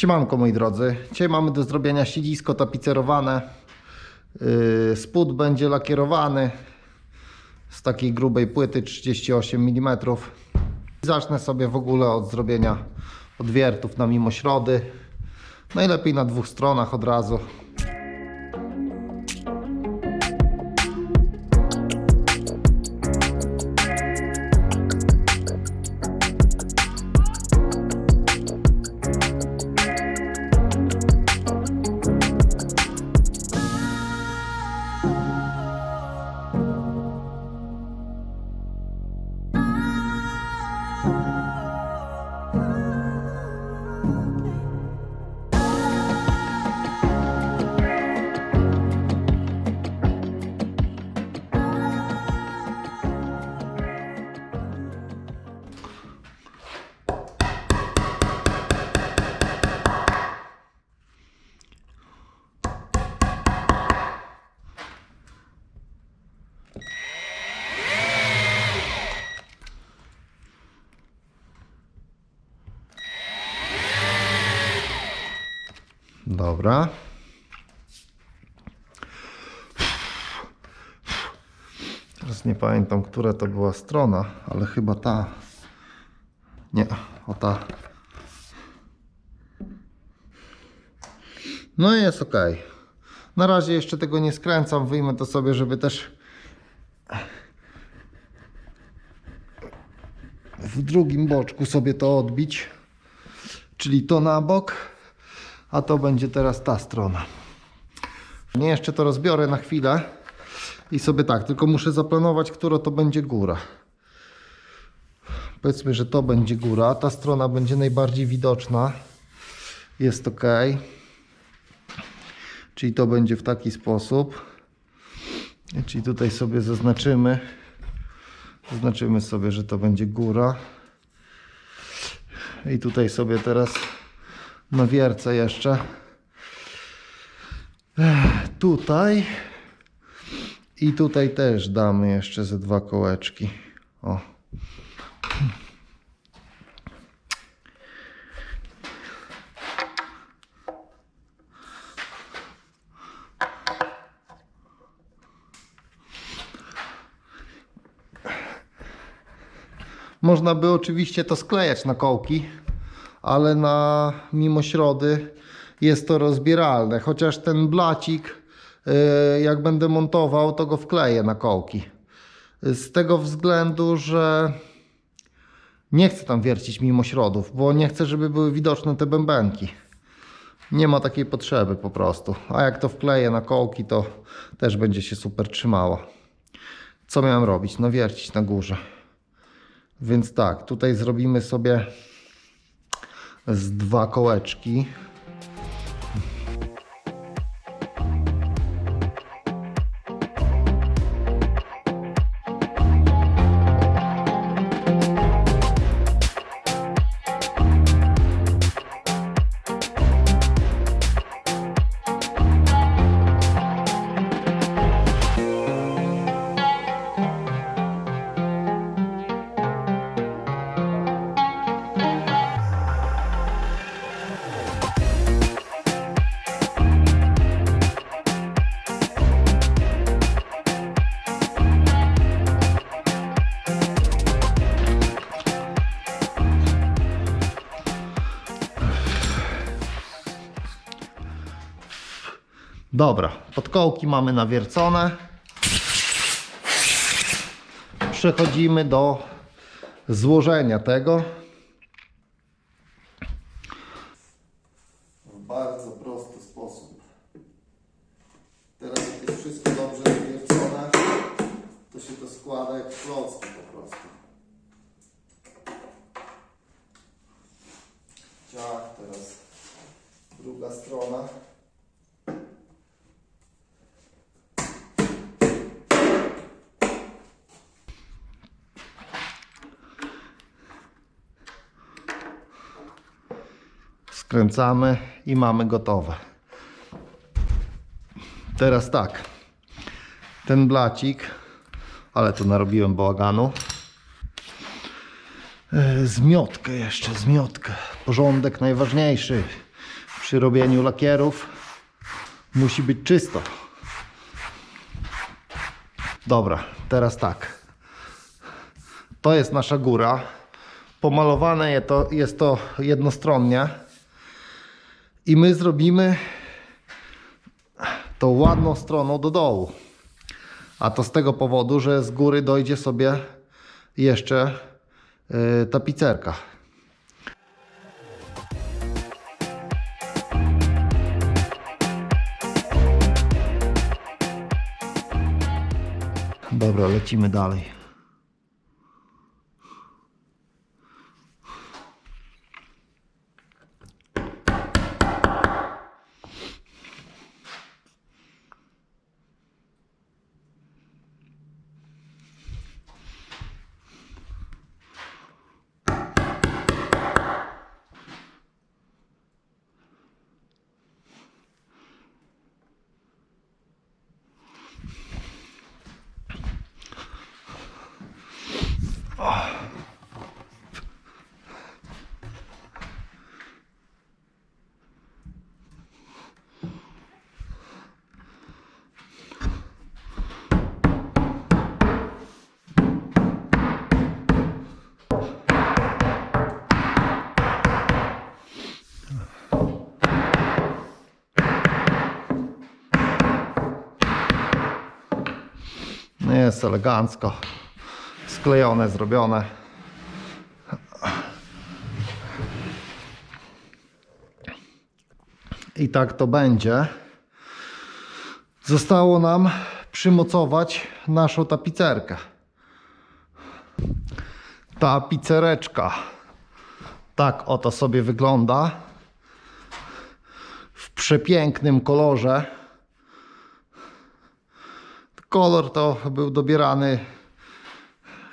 Siemanko moi drodzy, dzisiaj mamy do zrobienia siedzisko tapicerowane. Yy, Spód będzie lakierowany z takiej grubej płyty 38 mm. Zacznę sobie w ogóle od zrobienia odwiertów na mimośrody. Najlepiej na dwóch stronach od razu. Dobra. Teraz nie pamiętam, która to była strona, ale chyba ta. Nie, o ta. No i jest ok. Na razie jeszcze tego nie skręcam. Wyjmę to sobie, żeby też w drugim boczku sobie to odbić. Czyli to na bok, a to będzie teraz ta strona. Nie, jeszcze to rozbiorę na chwilę i sobie tak, tylko muszę zaplanować, która to będzie góra. Powiedzmy, że to będzie góra, ta strona będzie najbardziej widoczna. Jest ok. Czyli to będzie w taki sposób. Czyli tutaj sobie zaznaczymy. Zaznaczymy sobie, że to będzie góra. I tutaj sobie teraz nawiercę jeszcze. Ech, Tutaj. I tutaj też damy jeszcze ze dwa kołeczki. O. Można by oczywiście to sklejać na kołki, ale na mimośrody jest to rozbieralne. Chociaż ten blacik, yy, jak będę montował, to go wkleję na kołki. Z tego względu, że nie chcę tam wiercić mimośrodów, bo nie chcę, żeby były widoczne te bębenki. Nie ma takiej potrzeby po prostu. A jak to wkleję na kołki, to też będzie się super trzymało. Co miałem robić? No wiercić na górze. Więc tak, tutaj zrobimy sobie z dwa kołeczki. Dobra, podkołki mamy nawiercone. Przechodzimy do złożenia tego. W bardzo prosty sposób. Teraz jak jest wszystko dobrze nawiercone, to się to składa jak klocki po prostu. Ciach, teraz druga strona. Skręcamy i mamy gotowe. Teraz tak. Ten blacik, ale tu narobiłem bałaganu. E, Zmiotkę jeszcze, zmiotkę. Porządek najważniejszy. przy robieniu lakierów musi być czysto. Dobra, teraz tak. To jest nasza góra. Pomalowane jest to jednostronnie. I my zrobimy tą ładną stroną do dołu. A to z tego powodu, że z góry dojdzie sobie jeszcze yy, tapicerka. Dobra, lecimy dalej. Jest elegancko. Sklejone, zrobione. I tak to będzie. Zostało nam przymocować naszą tapicerkę. Tapicereczka. Tak oto sobie wygląda. W przepięknym kolorze. Kolor to był dobierany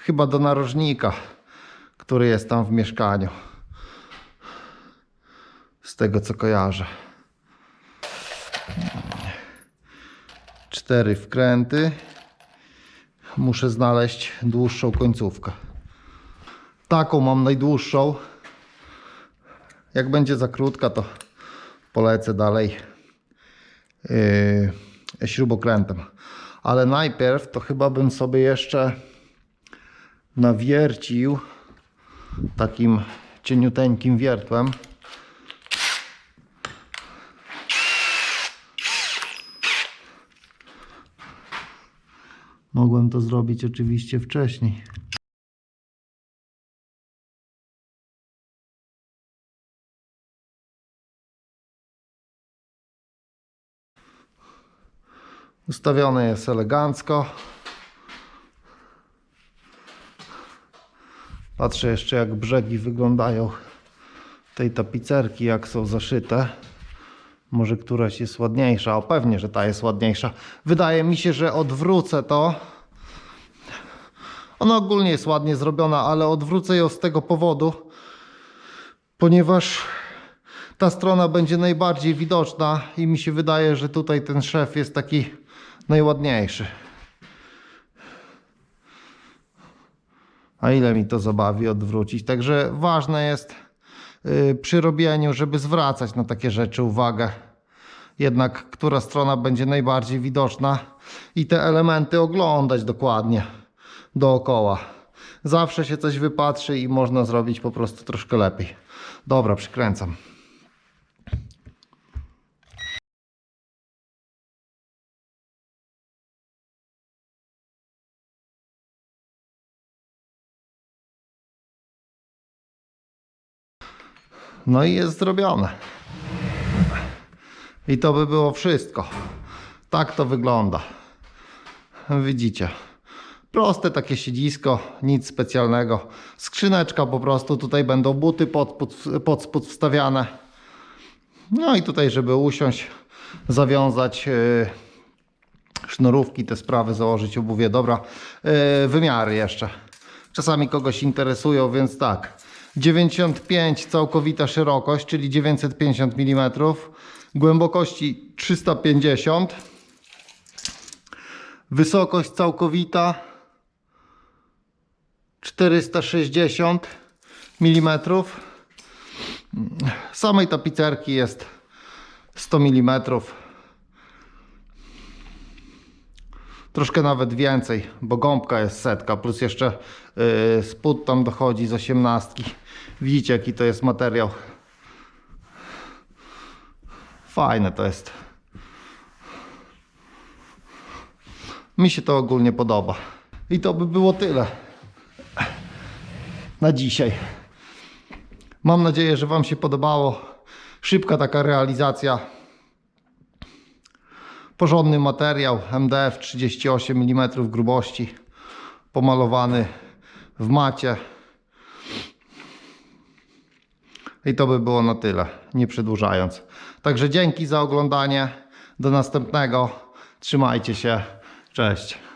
chyba do narożnika, który jest tam w mieszkaniu. Z tego co kojarzę. Cztery wkręty. Muszę znaleźć dłuższą końcówkę. Taką mam najdłuższą. Jak będzie za krótka, to polecę dalej yy, śrubokrętem. Ale najpierw to chyba bym sobie jeszcze nawiercił takim cieniuteńkim wiertłem. Mogłem to zrobić oczywiście wcześniej. Ustawione jest elegancko. Patrzę jeszcze jak brzegi wyglądają tej tapicerki, jak są zaszyte. Może któraś jest ładniejsza. O pewnie, że ta jest ładniejsza. Wydaje mi się, że odwrócę to. Ona ogólnie jest ładnie zrobiona, ale odwrócę ją z tego powodu, ponieważ ta strona będzie najbardziej widoczna i mi się wydaje, że tutaj ten szef jest taki najładniejszy. A ile mi to zabawi odwrócić? Także ważne jest yy, przy robieniu, żeby zwracać na takie rzeczy uwagę. Jednak która strona będzie najbardziej widoczna i te elementy oglądać dokładnie dookoła. Zawsze się coś wypatrzy i można zrobić po prostu troszkę lepiej. Dobra, przykręcam. No i jest zrobione. I to by było wszystko. Tak to wygląda. Widzicie. Proste takie siedzisko, nic specjalnego. Skrzyneczka po prostu, tutaj będą buty pod, pod, pod spód wstawiane. No i tutaj, żeby usiąść, zawiązać yy, sznurówki, te sprawy, założyć obuwie. Dobra, yy, wymiary jeszcze. Czasami kogoś interesują, więc tak. 95 całkowita szerokość, czyli 950 mm. Głębokości 350 Wysokość całkowita 460 mm. Samej tapicerki jest 100 mm. Troszkę nawet więcej, bo gąbka jest setka, plus jeszcze yy, spód tam dochodzi z osiemnastki. Widzicie jaki to jest materiał. Fajne to jest. Mi się to ogólnie podoba. I to by było tyle na dzisiaj. Mam nadzieję, że Wam się podobało. Szybka taka realizacja. Porządny materiał MDF 38 mm grubości. Pomalowany w macie. I to by było na tyle, nie przedłużając. Także dzięki za oglądanie. Do następnego. Trzymajcie się. Cześć.